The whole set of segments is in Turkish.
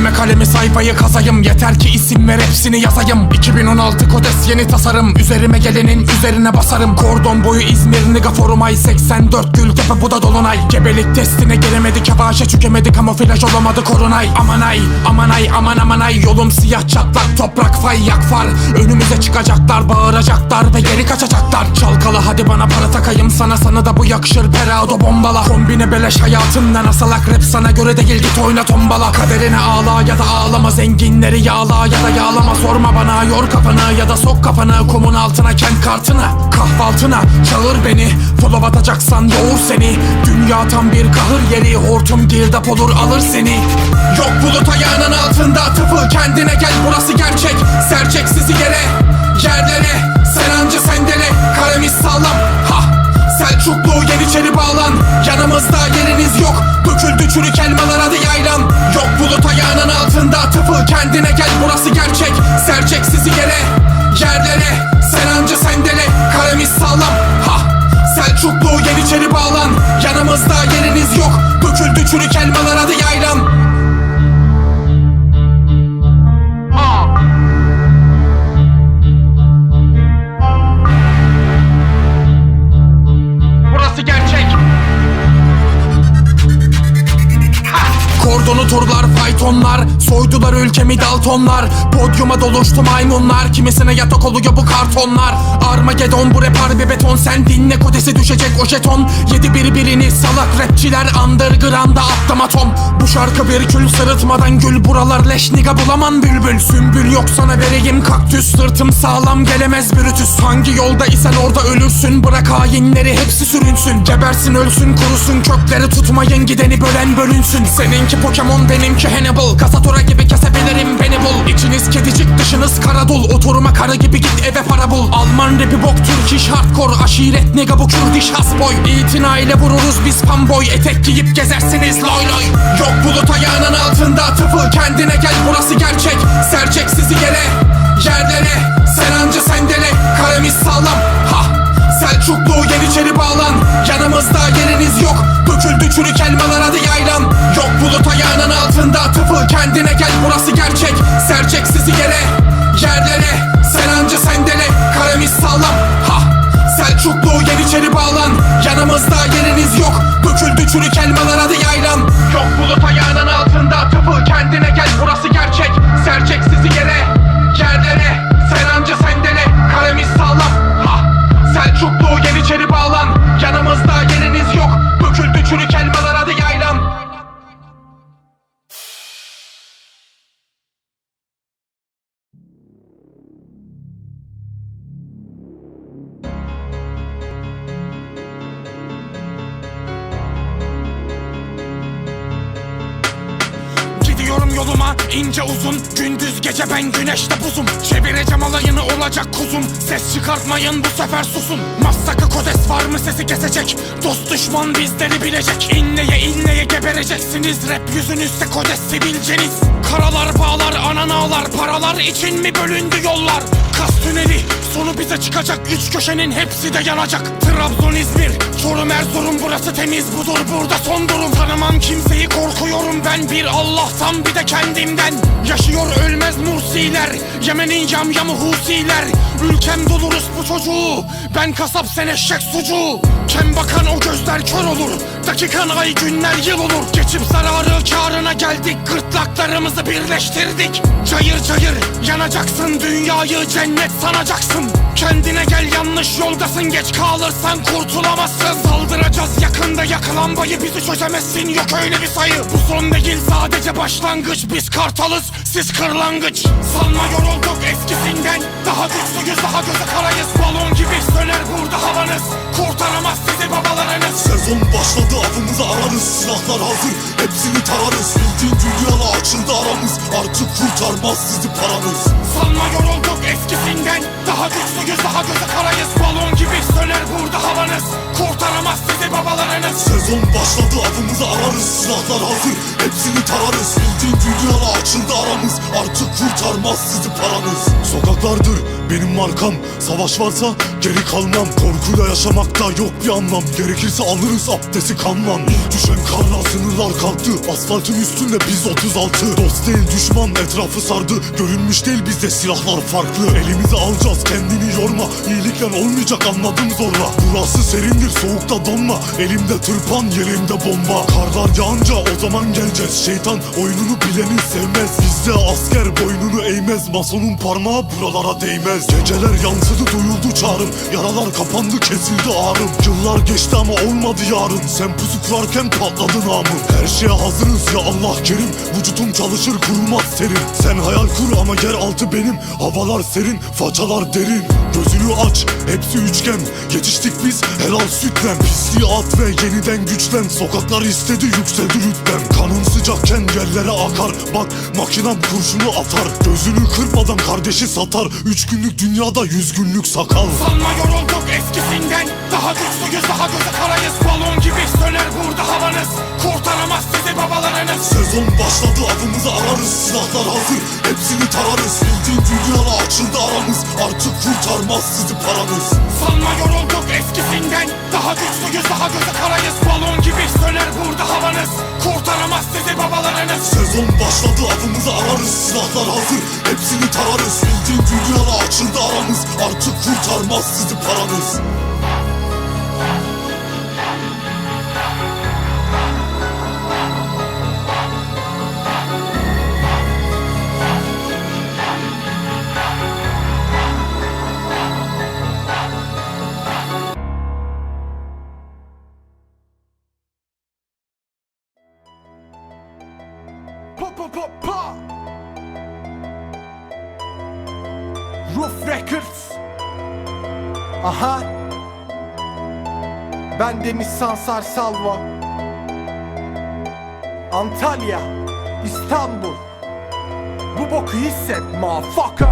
elime kalemi sayfayı kazayım. Yeter ki isim ver hepsini yazayım. 2016 kodes yeni tasarım. Üzerime gelenin üzerine basarım. Kordon boyu İzmir niga forumay 84 Gültepe bu da dolunay. Gebelik testine gelemedik Havaşa çökemedik. Kamuflaj olamadı korunay Aman ay aman ay aman aman ay. Yolum siyah çatlak toprak fay yak far. Önümüze çıkacaklar bağıracaklar ve geri kaçacaklar. Çalkala hadi bana para takayım. Sana sana da bu yakışır. Perado bombala. Kombine beleş hayatından asalak. Rap sana göre değil git oyna tombala. Kaderine ağla ya da ağlama Zenginleri yağla ya da yağlama. Sorma bana yor kafanı ya da sok kafanı. Kumun altına kent kartını Kahvaltına. Çağır beni Follow atacaksan yoğur seni. Dünya tam bir kahır yeri Hortum girdap olur alır seni. Yok bulut ayağının altında Tıfıl kendine gel. Burası gerçek Serçek sizi yere Yerlere. Sen anca sendele Kalemiz sağlam. Ha Selçuklu Yeniçeri bağlan. Yanımızda yeriniz yok. Döküldü çürük elmalar hadi yaylan. Yok bulut ayağının altında Tıfıl kendine gel burası gerçek. Serçek sizi yere Yerlere. Sen anca sendele Kalemiz sağlam. Ha! Selçuklu Yeniçeri bağlan. Yanımızda yeriniz yok. Döküldü çürük elmalar ülkemi daltonlar. Podyuma doluştu maymunlar. Kimisine yatak oluyor bu kartonlar. Armageddon bu rap harbi beton. Sen dinle kodesi düşecek o jeton. Yedi birbirini salak rapçiler Underground'a attım atom. Bu şarkı bir kül sırıtmadan gül. Buralar leş niga bulamam bülbül. Sümbül yok sana vereyim kaktüs. Sırtım sağlam gelemez bürütüs Hangi yolda isen orada ölürsün. Bırak hainleri hepsi sürünsün. Gebersin ölsün kurusun. Kökleri tutmayın gideni bölen bölünsün. Seninki Pokemon benimki Hannibal. Kasatura gibi kesebilirim beni bul. İçiniz kedicik dışınız karadul Oturma karı gibi git eve para bul. Alman rapi bok Türk iş hardcore. Aşiret nega bu Kürdiş hasboy. İtinayla vururuz biz panboy Etek giyip gezersiniz loy loy. Yok bulut ayağının altında Tıfıl kendine gel burası gerçek. Serçek sizi yere Yerlere. Sen anca sendele. Kalemiz sağlam. Ha Selçuklu Yeniçeri bağlan. Yanımızda yeriniz yok. Döküldü çürük elmalar hadi yaylan. Yok bulut ayağının altında Tıfıl kendine gel burası gerçek. Serçek sizi yere Yerlere. Sen anca sendele Kalemiz sağlam Ha! Selçuklu Yeniçeri bağlan. Yanımızda yeriniz yok. Döküldü çürük elmalar hadi yaylan. Yok bulut ayağının altında Tıfıl kendine gel burası gerçek. Serçek sizi yere Selçuklu İnce uzun Gündüz gece ben güneşte buzum. Çevireceğim alayını olacak kuzum. Ses çıkartmayın bu sefer susun. Massaka kodes var mı sesi kesecek. Dost düşman bizleri bilecek. İnleye inleye gebereceksiniz. Rap yüzünüzde kodes sivilceniz. Karalar bağlar anan ağlar. Paralar için mi bölündü yollar Kas tüneli. Sonu bize çıkacak. Üç köşenin hepsi de yanacak. Trabzon İzmir Çorum Erzurum. Burası temiz budur. Burada son durum. Tanımam kimseyi korkuyorum ben. Bir Allah'tan bir de kendimden. Yaşıyor ölmez Mursiler. Yemen'in yamyamı Husiler. Ülkem doluruz bu çocuğu. Ben kasap sen eşek sucuğu Kem bakan o gözler kör olur. Dakikan ay günler yıl olur. Geçip zararı karına geldik. Gırtlaklarımızı birleştirdik. Cayır cayır yanacaksın Dünyayı cennet sanacaksın. Kendine gel yanlış yoldasın. Geç kalırsan kurtulamazsın. Saldıracağız yakında yakılan lambayı Bizi çözemezsin. Yok öyle bir sayı. Bu son değil sadece başlangıç. Biz kartalız siz kırlangıç. Sanma yorulduk eskisinden. Daha güçlüyüz daha gözü karayız. Balon gibi söner burada havanız. Kurtaramaz sizi babalarınız. Sezon başladı avımızı ararız. Silahlar hazır hepsini tararız. Bildiğin dünyala açıldı aramız. Artık kurtarmaz sizi paranız babalarınız Sezon başladı avımızı ararız. Silahlar hazır hepsini tararız. Bildiğin dünyala açıldı aramız. Artık kurtarmaz sizi paranız. Sokaklardır benim markam. Savaş varsa geri kalmam. Korkuyla yaşamakta yok bir anlam. Gerekirse alırız abdesti kanman İlk düşen karla sınırlar kalktı. Asfaltın üstünde biz 36 Dost değil düşman etrafı sardı. Görünmüş değil bizde silahlar farklı. Elimize alacağız kendini yorma. İyilikle olmayacak anladım zorla. Burası serindir soğukta donma. Elimde tırpan yerimde bomba. Karlar yağınca o zaman geleceğiz. Şeytan oyununu bileni sevmez. Bizde asker boynunu eğmez. Masonun parmağı buralara değmez. Geceler yansıdı duyuldu çağrım. Yaralar kapandı kesildi ağrım. Yıllar geçti ama olmadı yarın. Sen pusu kurarken patladı namım Her şeye hazırız ya Allah kerim. Vücutum çalışır kurulmaz serin. Sen hayal kur ama yer altı benim. Havalar serin façalar derin. Gözünü aç hepsi üçgen. Yetiştik biz helal sütten Pisliği at ve yeniden güçlen Sokaklar istedi yükseldi rütbem Kanın sıcakken yerlere akar. Bak makinem kurşunu atar. Gözünü kırpmadan kardeşi satar. Üç günlük dünyada yüz günlük sakal. Sanma yorulduk eskisinden. Daha güçlüyüz daha göze karayız. Balon gibi söner burada havanız. Kurtaramaz sizi babalarınız. Sezon başladı avımızı ararız. Silahlar hazır hepsini tararız. Bildiğin açıldı aramız Artık kurtarmaz sizi paranız Sanma yorulduk eskisinden Daha güçlüyüz daha göze karayız. Balon gibi söner burada havanız Kurtaramaz sizi babalarınız. Sezon başladı avımızı ararız Silahlar hazır hepsini tararız. Bildiğin dünyala açıldı aramız Artık kurtarmaz sizi paranız Ben Deniz Sansar Salvo Antalya İstanbul. Bu boku hisset motherfucker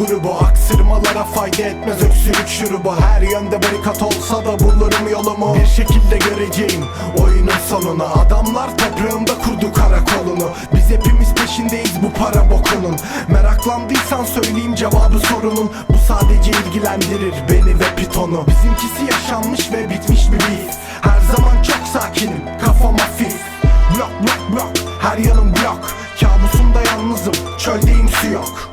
grubu Aksırmalara fayda etmez öksürük şurubu. Her yönde barikat olsa da bulurum yolumu. Bir şekilde göreceğim oyunun sonunu. Adamlar toprağımda kurdu karakolunu. Biz hepimiz peşindeyiz bu para bokunun. Meraklandıysan söyleyeyim cevabı sorunun. Bu sadece ilgilendirir beni ve pitonu. Bizimkisi yaşanmış ve bitmiş bir biz Her zaman çok sakinim kafam hafif. Blok blok blok her yanım blok. Kabusumda yalnızım çöldeyim su yok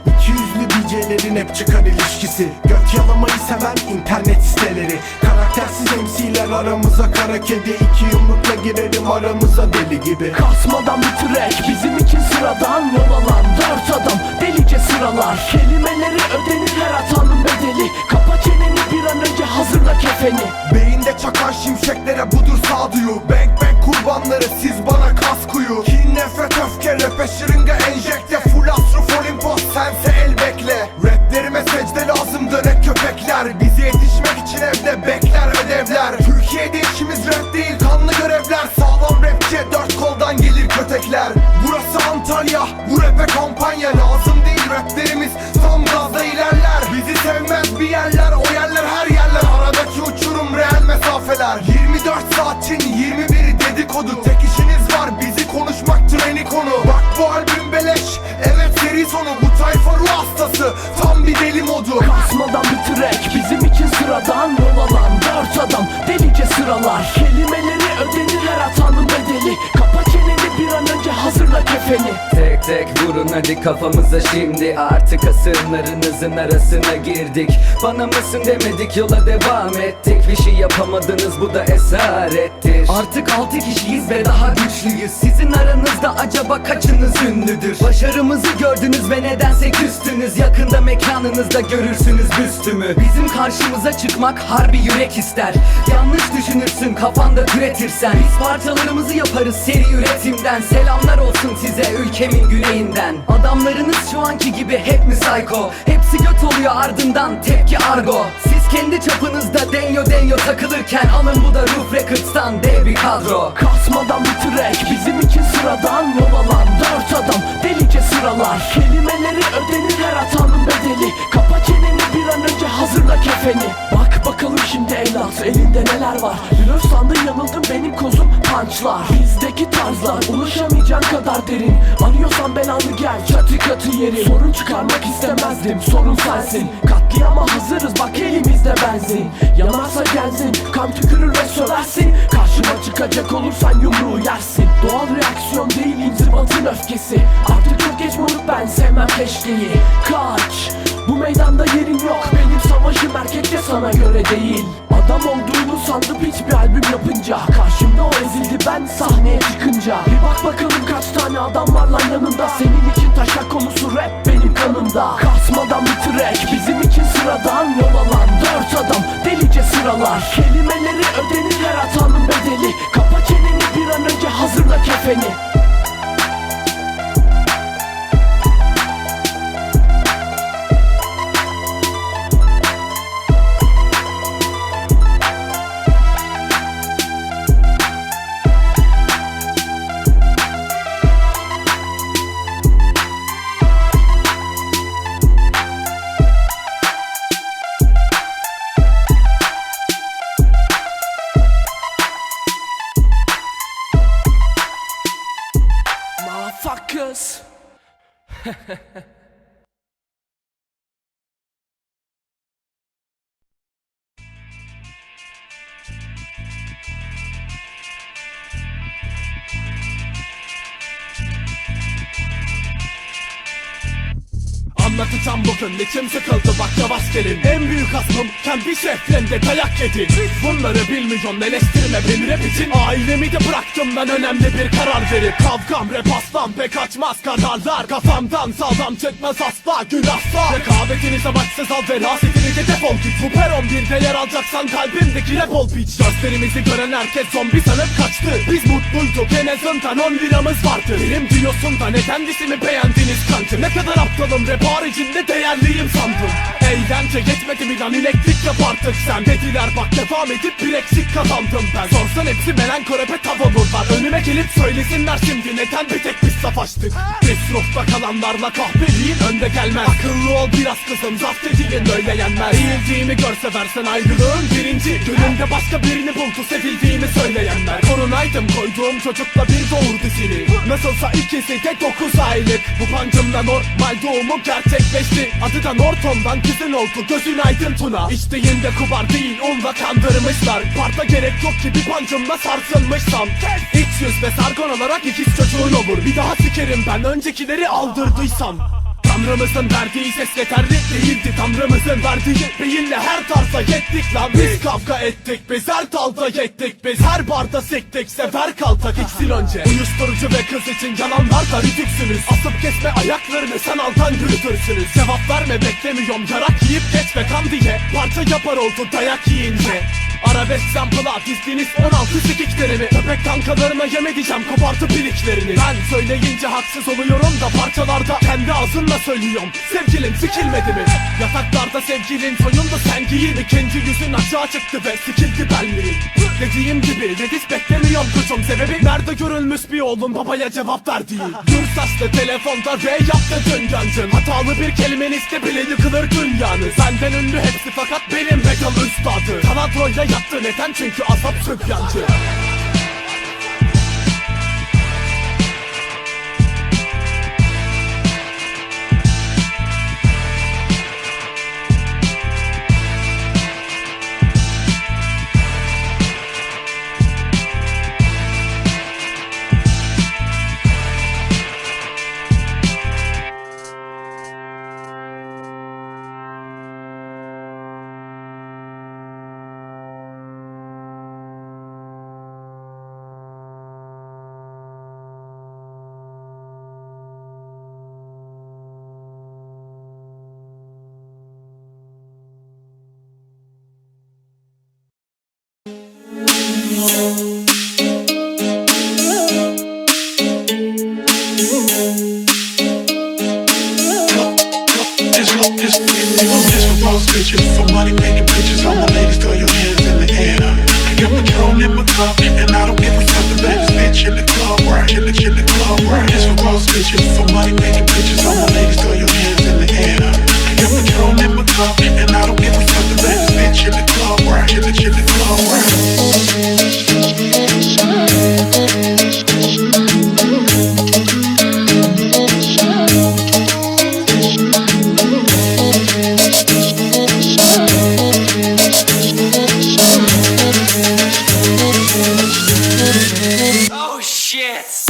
DJ'lerin hep çıkar ilişkisi. Göt yalamayı seven internet siteleri. Karaktersiz MC'ler aramıza kara kedi iki yumrukla girerim aramıza deli gibi. Kasmadan bir track bizim için sıradan yol alan Dört adam. Delice sıralar Kelimeleri ödenir her hatanın bedeli. Kapa çeneni bir an önce hazırla kefeni. Beyinde çakan şimşeklere budur sağduyu. Bang bang kurbanları siz bana kas kuyu. Kin nefret öfke rap'e şırınga enjekte bu rap'e kampanya Lazım değil raplerimiz son gazda ilerler. Bizi sevmez bir yerler o yerler her yerler. Aradaki uçurum reel mesafeler. 24 saatin 21'i dedikodu. Tek işiniz var bizi konuşmaktır en konu. Bak bu albüm beleş evet seri sonu. Bu tayfa ruh hastası tam bir deli modu. Kasmadan bir track bizim için sıradan yol alan Dört adam. Delice sıralar Kelimeleri ödenir her hatanın bedeli. Kapa çeneni bir an önce hazırla kefeni. Tek tek vurun hadi kafamıza şimdi. Artık asırlarınızın arasına girdik. Bana mısın demedik yola devam ettik. Bir şey yapamadınız bu da esarettir. Artık altı kişiyiz ve daha güçlüyüz. Sizin aranızda acaba kaçınız ünlüdür? Başarımızı gördünüz ve nedense küstünüz. Yakında mekanınızda görürsünüz büstümü. Bizim karşımıza çıkmak harbi yürek ister. Yanlış düşünürsün kafanda türetirsen. Biz parçalarımızı yaparız seri üretimden. Selamlar olsun size ülkemin güneyinden Adamlarınız şu anki gibi hep mi psycho? Hepsi göt oluyor ardından tepki argo. Siz kendi çapınızda denyo denyo takılırken Alın bu da Roof Records'tan dev bir kadro. Kasmadan bir track bizim için sıradan yol alan Dört adam. Delice sıralar Kelimeleri ödenir her hatanın bedeli. Kapa çeneni bir an önce kefeni. Bak bakalım şimdi evlat elinde neler var? Blöf sandın yanıldın benim kozum punchlar Bizdeki tarzlar ulaşamayacağın kadar derin. Arıyorsan belanı gel çatı katı yeri Sorun çıkarmak istemezdim sorun sensin. Katliama hazırız bak elimizde benzin. Yanarsa gelsin kan tükürür ve söversin. Karşıma çıkacak olursan yumruğu yersin. Doğal reaksiyon değil inzibatın öfkesi. Artık çok geç moruk ben sevmem keşkeyi. Kaç bu meydanda yerin yok. Benim savaşım erkekçe sana göre değil. Adam olduğunu sandım hiçbir albüm yapınca. Karşımda o ezildi ben sahneye çıkınca. Bir bak bakalım kaç tane adam var lan yanında. Senin için taşak konusu rap benim kanımda. Kasmadan bir track bizim için sıradan Yol alan dört adam. Delice sıralar. Kelimeleri ödenirler hatanın bedeli. Kapa çeneni bir an önce hazırla kefeni us. Anlatacağım bugün içim sıkıldı bak yavaş gelin. En büyük aslım kendi şeflerinde dayak yedi Bunları bilmiyorsun eleştirme beni rap için. Ailemi de bıraktım ben önemli bir karar verip Kavgam rap aslan pek açmaz kararlar. Kafamdan sağlam çıkmaz asla gün asla Rekabetini savaşsız al verasetini de defol git. Bu peron bir de yer alacaksan kalbimdeki rap ol piç. Gösterimizi gören herkes zombi sanıp kaçtı. Biz mutluyduk en azından 10 liramız vardı. Benim diyorsun da neden dizimi beğendiniz kancı Ne kadar aptalım rap haricinde değerliyim sandım. Eğlence yetmedi mi lan? İneklik yap artık sen. Dediler bak devam edip bir eksik kazandım ben. Sorsan hepsi melankorepe tav olurlar Önüme gelip söylesinler şimdi neden bir tek biz savaştık? Biz ruhta kalanlarla kahveliğin önde gelmez. Akıllı ol biraz kızım zaft edilin öyle yenmez. Eğildiğimi görse versen ayrılığın birinci. Gününde başka birini buldu sevildiğimi söyleyenler. Korunaydım koyduğum çocukla bir doğur dizini Nasılsa ikisi de 9 aylık. Bu pancımla normal doğumu gerçekleşti Adı da Norton'dan kızın oldu. Gözün aydın Tuna. İçtiğinde kubar değil unla kandırmışlar. Parta gerek yok ki bir pancımla sarsılmışsam. İç yüz ve sargon olarak ikiz çocuğun olur. Bir daha sikerim ben öncekileri aldırdıysam Tanrımızın verdiği ses yeterli değildi. Tanrımızın verdiği beyinle her tarza yettik lan. Biz kavga ettik biz her dalda yettik. Biz her barda sektik sefer kaltak iksil önce. Uyuşturucu ve kız için yalanlar da ritüksünüz Asıp kesme ayaklarını sen altan yürütürsünüz. Cevap verme beklemiyorum. Yarak yiyip geç ve kan diye. Parça yapar oldu dayak yiyince. Arabesk sample'a dizdiniz 16 sikiklerimi. Köpek kankalarına yem edeceğim kopartıp iliklerini Ben söyleyince haksız oluyorum da parçalarda Kendi ağzınla söylüyorum. Sevgilin sikilmedi mi? Yataklarda sevgilin soyundu sen giyin İkinci yüzün aşağı çıktı ve sikildi benliğin Dediğim gibi redis beklemiyorum kuşum. Sebebi nerede görülmüş bir oğlum? Babaya cevap verdiği Gür saçlı telefonda R yaptı dün yancın Hatalı bir kelimenizde bile yıkılır dünyanız Benden ünlü hepsi fakat benim metal üstadı. Kanadroyla yattı neden? Çünkü azap sübyancı This in my cup And I don't give a fuck the baddest bitch in the club, right? In the, in the club, right? It's for boss bitches, for money making bitches All my ladies throw your hands in the air Got my girl in my cup And I don't give a fuck the baddest bitch in the club, right? In the, in the club, right? shits.